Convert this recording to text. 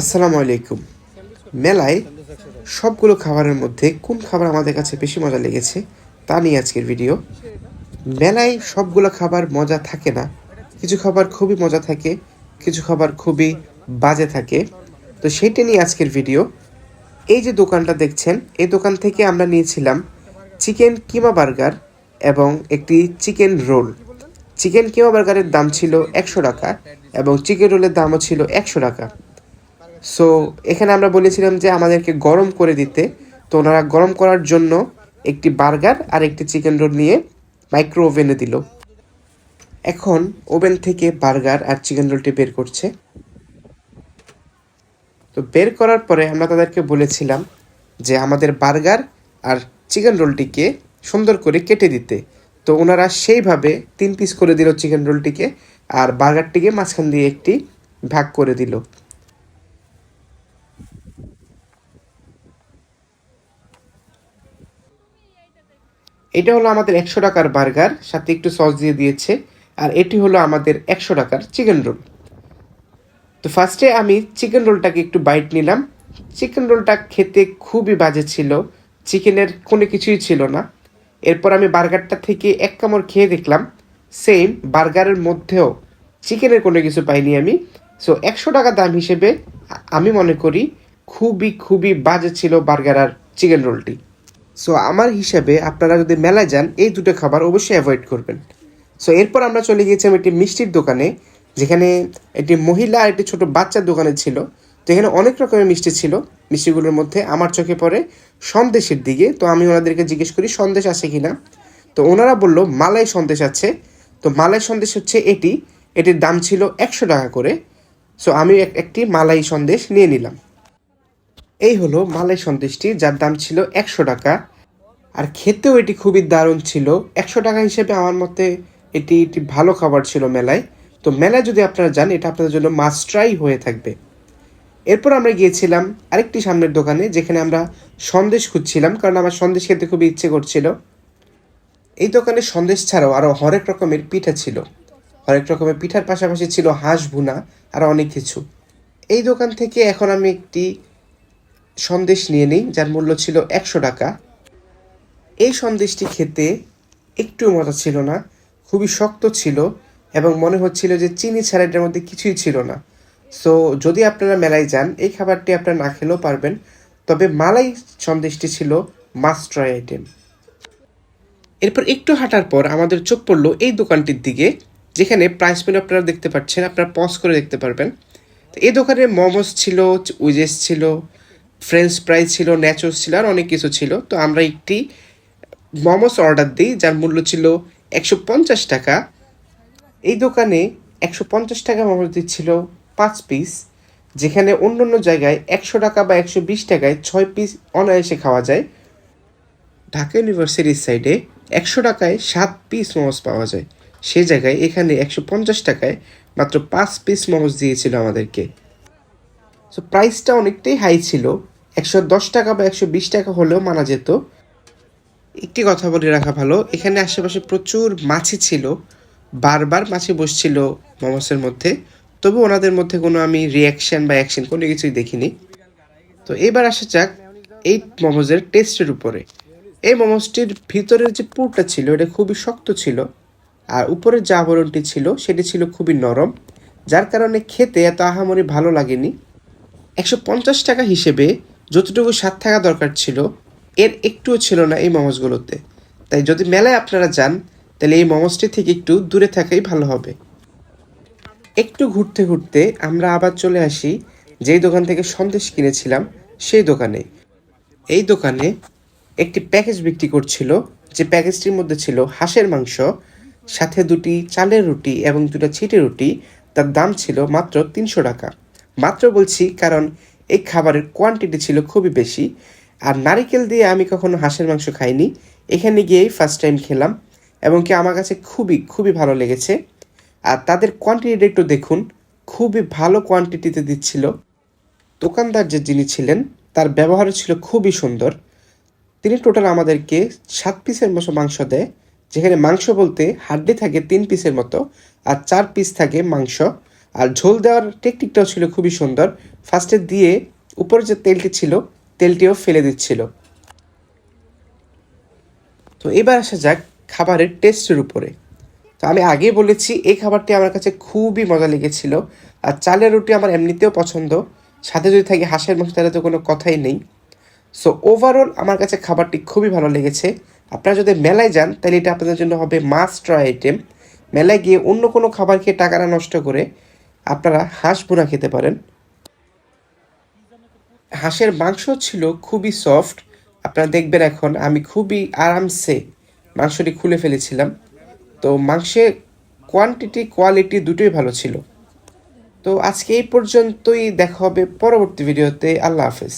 আসসালামু আলাইকুম। মেলায় সবগুলো খাবারের মধ্যে কোন খাবার আমাদের কাছে বেশি মজা লেগেছে তা নিয়ে আজকের ভিডিও মেলায় সবগুলো খাবার মজা থাকে না, কিছু খাবার খুবই মজা থাকে, কিছু খাবার খুবই বাজে থাকে। তো সেইটা নিয়ে আজকের ভিডিও এই যে দোকানটা দেখছেন, এই দোকান থেকে আমরা নিয়েছিলাম চিকেন কিমা বার্গার এবং একটি চিকেন রোল। চিকেন কিমা বার্গারের দাম ছিল একশো টাকা এবং চিকেন রোলের দামও ছিল একশো টাকা। সো এখানে আমরা বলেছিলাম যে আমাদেরকে গরম করে দিতে। তো ওনারা গরম করার জন্য একটি বার্গার আর একটি চিকেন রোল নিয়ে মাইক্রো ওভেনে দিল। এখন ওভেন থেকে বার্গার আর চিকেন রোলটি বের করছে। তো বের করার পরে আমরা তাদেরকে বলেছিলাম যে আমাদের বার্গার আর চিকেন রোলটিকে সুন্দর করে কেটে দিতে। তো ওনারা সেইভাবে তিন পিস করে দিল চিকেন রোলটিকে আর বার্গারটিকে মাঝখান দিয়ে একটি ভাগ করে দিল। এটা হলো আমাদের একশো টাকার বার্গার, সাথে একটু সস দিয়ে দিয়েছে, আর এটি হলো আমাদের একশো টাকার চিকেন রোল। তো ফার্স্টে আমি চিকেন রোলটাকে একটু বাইট নিলাম। চিকেন রোলটা খেতে খুবই বাজে ছিল, চিকেনের কোনো কিছুই ছিল না। এরপর আমি বার্গারটা থেকে এক কামড় খেয়ে দেখলাম সেম বার্গারের মধ্যেও চিকেনের কোনো কিছু পাইনি আমি। সো একশো টাকা দাম হিসেবে আমি মনে করি খুবই খুবই বাজে ছিল বার্গার আর চিকেন রোলটি। সো আমার হিসাবে আপনারা যদি মেলায় যান, এই দুটো খাবার অবশ্যই অ্যাভয়েড করবেন। সো এরপর আমরা চলে গিয়েছিলাম একটি মিষ্টির দোকানে, যেখানে একটি মহিলা আর একটি ছোট বাচ্চার দোকানে ছিল। যেখানে অনেক রকমের মিষ্টি ছিল। মিষ্টিগুলোর মধ্যে আমার চোখে পড়ে সন্দেশের দিকে। তো আমি ওনাদেরকে জিজ্ঞেস করি, সন্দেশ আছে কিনা? তো ওনারা বলল, মালাই সন্দেশ আছে। তো মালাই সন্দেশ হচ্ছে এটি। এটির দাম ছিল একশো টাকা করে। সো আমি একটি মালাই সন্দেশ নিয়ে নিলাম। এই হলো মালাই সন্দেশটি যার দাম ছিল একশো টাকা। আর খেতেও এটি খুবই দারুণ ছিল। একশো টাকা হিসেবে আমার মতে এটি একটি ভালো খাবার ছিল মেলায়। তো মেলায় যদি আপনারা যান, এটা আপনাদের জন্য মাস্ট ট্রাই হয়ে থাকবে। এরপর আমরা গিয়েছিলাম আরেকটি সামনের দোকানে, যেখানে আমরা সন্দেশ খুঁজছিলাম, কারণ আমার সন্দেশ খেতে খুবই ইচ্ছে করছিল। এই দোকানে সন্দেশ ছাড়াও আরও হরেক রকমের পিঠা ছিল। হরেক রকমের পিঠার পাশাপাশি ছিল হাঁস ভুনা, আর অনেক কিছু। এই দোকান থেকে এখন আমি একটি সন্দেশ নিয়ে নিই, যার মূল্য ছিল একশো টাকা। এই সন্দেশটি খেতে একটু মজা ছিল না, খুবই শক্ত ছিল এবং মনে হচ্ছিল যে চিনি ছাড়া এটার মধ্যে কিছুই ছিল না। সো, যদি আপনারা মেলায় যান, এই খাবারটি আপনারা না খেলেও পারবেন, তবে মালাই সন্দেশটি ছিল মাস্ট আইটেম এরপর একটু হাঁটার পর আমাদের চোখ পড়ল এই দোকানটির দিকে, যেখানে প্রাইস মেনু আপনারা দেখতে পাচ্ছেন, আপনারা পজ করে দেখতে পারবেন। এই দোকানে মোমোস ছিল উইজেস ছিল ফ্রেঞ্চ ফ্রাই ছিল ন্যাচোস ছিল, আর অনেক কিছু ছিল। তো আমরা একটি মোমোস অর্ডার দিই, যার মূল্য ছিল একশো পঞ্চাশ টাকা। এই দোকানে একশো পঞ্চাশ টাকা মোমোস দিচ্ছিল পাঁচ পিস যেখানে অন্য অন্য জায়গায় একশো টাকা বা একশো বিশ টাকায় ছয় পিস অনায়াসে খাওয়া যায়। ঢাকা ইউনিভার্সিটির সাইডে একশো টাকায় সাত পিস মোমোস পাওয়া যায়। সে জায়গায় এখানে একশো পঞ্চাশ টাকায় মাত্র পাঁচ পিস মোমোস দিয়েছিল আমাদেরকে। সো প্রাইসটা অনেকটাই হাই ছিল। একশো দশ টাকা বা একশো বিশ টাকা হলেও মানা যেত। একটি কথা বলে রাখা ভালো, এখানে আশেপাশে প্রচুর মাছি ছিল, বারবার মাছি বসছিল মোমোসের মধ্যে, তবু ওনাদের মধ্যে কোনো আমি রিয়াকশন বা অ্যাকশন কোনো কিছুই দেখিনি। তো এবার আসা যাক এই মোমোজের টেস্টের উপরে। এই মোমোসটির ভিতরের যে পুরটা ছিল, এটা খুবই শক্ত ছিল, আর উপরের যে আবরণটি ছিল, সেটি ছিল খুবই নরম, যার কারণে খেতে এত আহামরি ভালো লাগেনি। একশো পঞ্চাশ টাকা হিসেবে যতটুকু স্বাদ থাকা দরকার ছিল, এর একটুও ছিল না এই মোমোসগুলোতে তাই যদি মেলায় আপনারা যান, তাহলে এই মোমোসটি থেকে একটু দূরে থাকাই ভালো হবে। একটু ঘুরতে ঘুরতে আমরা আবার চলে আসি যেই দোকান থেকে সন্দেশ কিনেছিলাম, সেই দোকানে। এই দোকানে একটি প্যাকেজ বিক্রি করছিল, যে প্যাকেজটির মধ্যে ছিল হাঁসের মাংস, সাথে দুটি চালের রুটি এবং দুটো ছিটে রুটি, তার দাম ছিল মাত্র তিনশো টাকা। মাত্র বলছি কারণ এই খাবারের কোয়ান্টিটি ছিল খুবই বেশি। আর নারিকেল দিয়ে আমি কখনো হাঁসের মাংস খাইনি। এখানে গিয়েই ফার্স্ট টাইম খেলাম এবং কি আমার কাছে খুবই খুবই ভালো লেগেছে। আর তাদের কোয়ান্টিটিটা একটু দেখুন। খুবই ভালো কোয়ান্টিটিতে দিচ্ছিল। দোকানদার যে যিনি ছিলেন, তার ব্যবহার ছিল খুবই সুন্দর। তিনি টোটাল আমাদেরকে সাত পিসের মতো মাংস দেয়, যেখানে মাংস বলতে হাড্ডি থাকে তিন পিসের মতো, আর চার পিস থাকে মাংস। আর ঝোল দেওয়ার টেকনিকটাও ছিল খুবই সুন্দর। ফার্স্টে দিয়ে উপরে যে তেলটি ছিল, তেলটিও ফেলে দিচ্ছিল। তো এবার আসা যাক খাবারের টেস্টের উপরে। তো আমি আগেই বলেছি, এই খাবারটি আমার কাছে খুবই মজা লেগেছিল। আর চালের রুটি আমার এমনিতেও পছন্দ। সাথে যদি থাকে হাঁসের মাংস, তাহলে তো কোনো কথাই নেই। সো ওভারঅল আমার কাছে খাবারটি খুবই ভালো লেগেছে। আপনারা যদি মেলায় যান, তাহলে এটা আপনাদের জন্য হবে মাস্ট আইটেম মেলায় গিয়ে অন্য কোনো খাবার খেয়ে টাকাটা নষ্ট করে আপনারা হাঁস পোড়া খেতে পারেন। হাঁসের মাংস ছিল খুবই সফট আপনারা দেখবেন এখন আমি খুবই আরামসে মাংসটি খুলে ফেলেছিলাম। তো মাংসের কোয়ান্টিটি কোয়ালিটি দুটোই ভালো ছিল। তো আজকে এই পর্যন্তই দেখা হবে পরবর্তী ভিডিওতে আল্লাহ হাফেজ।